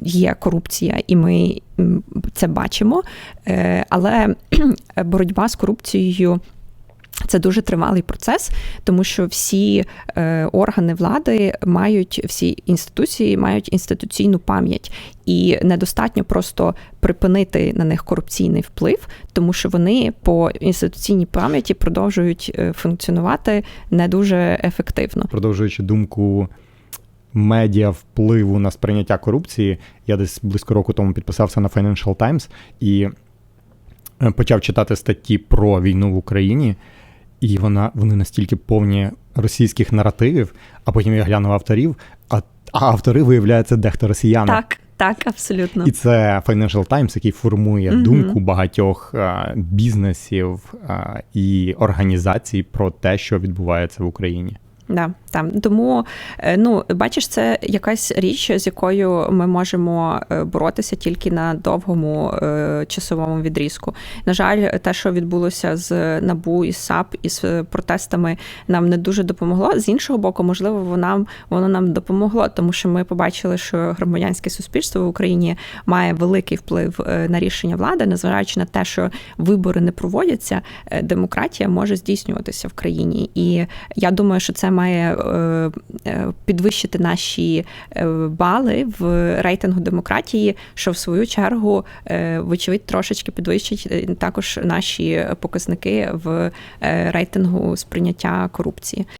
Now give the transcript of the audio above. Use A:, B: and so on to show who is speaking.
A: є корупція, і ми це бачимо. Е, Але боротьба з корупцією. Це дуже тривалий процес, тому що всі е, органи влади мають всі інституції мають інституційну пам'ять, і недостатньо просто припинити на них корупційний вплив, тому що вони по інституційній пам'яті продовжують е, функціонувати не дуже ефективно.
B: Продовжуючи думку медіа впливу на сприйняття корупції, я десь близько року тому підписався на Financial Times і е, почав читати статті про війну в Україні, і вона, вони настільки повні російських наративів, а потім я глянув авторів, а, а автори, виявляється, дехто росіяни.
A: Так, так, абсолютно.
B: І це Financial Times, який формує
A: Мгм.
B: думку багатьох е, бізнесів е, і організацій про те, що відбувається в Україні.
A: Да, там тому е, ну бачиш, це якась річ, з якою ми можемо е, боротися тільки на довгому е, часовому відрізку. На жаль, те, що відбулося з набу і САП і з протестами, нам не дуже допомогло. З іншого боку, можливо, воно, воно нам допомогло, тому що ми побачили, що громадянське суспільство в Україні має великий вплив на рішення влади, незважаючи на те, що вибори не проводяться, демократія може здійснюватися в країні. І я думаю, що це має е, е, підвищити наші е, бали в рейтингу демократії, що в свою чергу, вочевидь, трошечки підвищить також наші показники в рейтингу сприйняття корупції.